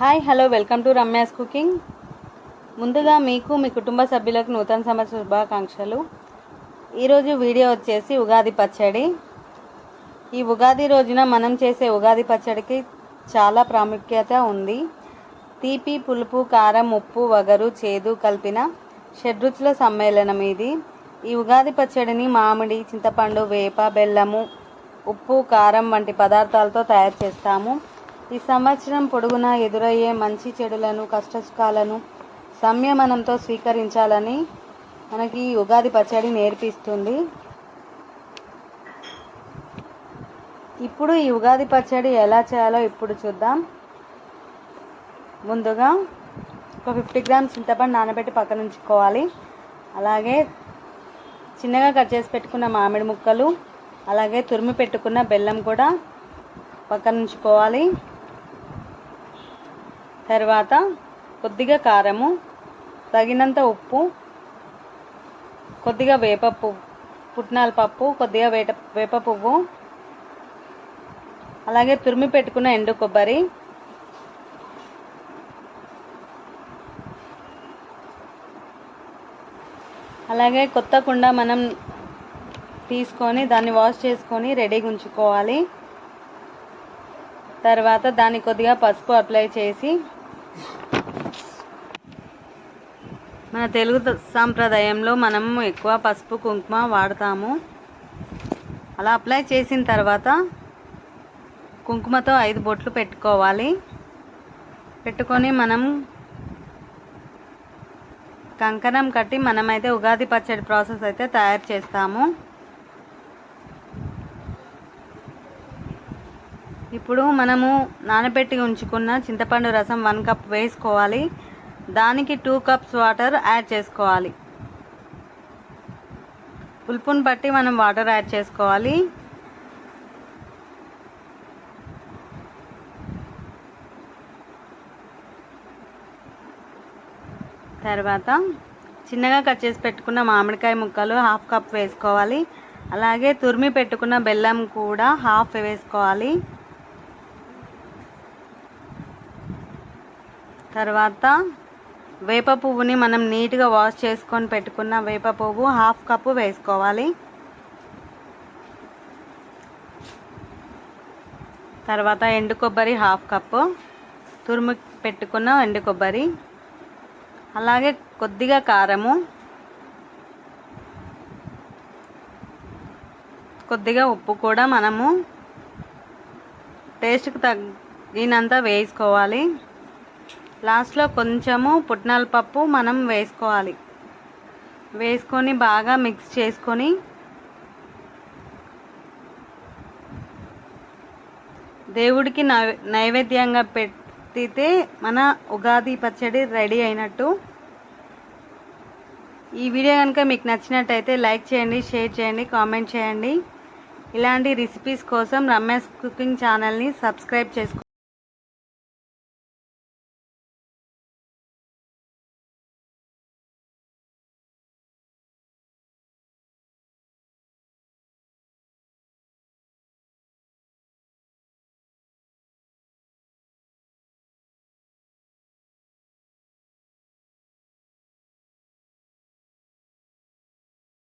Hi hello welcome to Ramya's cooking. ముందుగా మీకు మీ కుటుంబ సభ్యులకు నూతన సంవత్సర శుభాకాంక్షలు. ఈరోజు వీడియో వచ్చేసి ఉగాది పచ్చడి. ఈ ఉగాది రోజున మనం చేసే ఉగాది పచ్చడికి చాలా ప్రాముఖ్యత ఉంది. తీపి పులుపు కారం ఉప్పు వగరు చేదు కలిపిన షడ్రుచుల సమ్మేళనం ఇది. ఈ ఉగాది పచ్చడిని మామిడి చింతపండు వేప బెల్లము ఉప్పు కారం వంటి పదార్థాలతో తయారు చేస్తాము. ఈ సంవత్సరం పొడుగునా ఎదురయ్యే మంచి చెడులను కష్టసుఖాలను సంయమనంతో స్వీకరించాలని మనకి ఈ ఉగాది పచ్చడి నేర్పిస్తుంది. ఇప్పుడు ఈ ఉగాది పచ్చడి ఎలా చేయాలో ఇప్పుడు చూద్దాం. ముందుగా ఒక ఫిఫ్టీ గ్రామ్స్ చింతపండు నానబెట్టి పక్కన ఉంచుకోవాలి. అలాగే చిన్నగా కట్ చేసి పెట్టుకున్న మామిడి ముక్కలు అలాగే తురిమి పెట్టుకున్న బెల్లం కూడా పక్కన ఉంచుకోవాలి. తర్వాత కొద్దిగా కారము తగినంత ఉప్పు కొద్దిగా వేప పువ్వు పుట్నాల పప్పు కొద్దిగా వేట వేప పువ్వు అలాగే తురిమి పెట్టుకున్న ఎండు కొబ్బరి అలాగే కొత్త కుండ మనం తీసుకొని దాన్ని వాష్ చేసుకొని రెడీగా ఉంచుకోవాలి. తర్వాత దాన్ని కొద్దిగా పసుపు అప్లై చేసి మన తెలుగు సాంప్రదాయంలో మనం ఎక్కువ పసుపు కుంకుమ వాడతాము. అలా అప్లై చేసిన తర్వాత కుంకుమతో ఐదు బొట్లు పెట్టుకోవాలి. పెట్టుకొని మనం కంకణం కట్టి మనమైతే ఉగాది పచ్చడి ప్రాసెస్ అయితే తయారు చేస్తాము. ఇప్పుడు మనము నానబెట్టి ఉంచుకున్న చింతపండు రసం వన్ కప్ వేసుకోవాలి. దానికి టూ కప్స్ వాటర్ యాడ్ చేసుకోవాలి. పులుపుని బట్టి మనం వాటర్ యాడ్ చేసుకోవాలి. తర్వాత చిన్నగా కట్ చేసి పెట్టుకున్న మామిడికాయ ముక్కలు హాఫ్ కప్ వేసుకోవాలి. అలాగే తురిమి పెట్టుకున్న బెల్లం కూడా హాఫ్ వేసుకోవాలి. తర్వాత వేప పువ్వుని మనం నీట్గా వాష్ చేసుకొని పెట్టుకున్న వేప పువ్వు హాఫ్ కప్పు వేసుకోవాలి. తర్వాత ఎండు కొబ్బరి హాఫ్ కప్పు తురుము పెట్టుకున్న ఎండు కొబ్బరి అలాగే కొద్దిగా కారము కొద్దిగా ఉప్పు కూడా మనము టేస్ట్కి తగినంత వేసుకోవాలి. లాస్ట్లో కొంచెము పుట్నాల పప్పు మనం వేసుకోవాలి. వేసుకొని బాగా మిక్స్ చేసుకొని దేవుడికి నై నైవేద్యంగా పెట్టితే మన ఉగాది పచ్చడి రెడీ అయినట్టు. ఈ వీడియో కనుక మీకు నచ్చినట్టయితే లైక్ చేయండి షేర్ చేయండి కామెంట్ చేయండి. ఇలాంటి రెసిపీస్ కోసం రమేష్ కుకింగ్ ఛానల్ని సబ్స్క్రైబ్ చేసుకోండి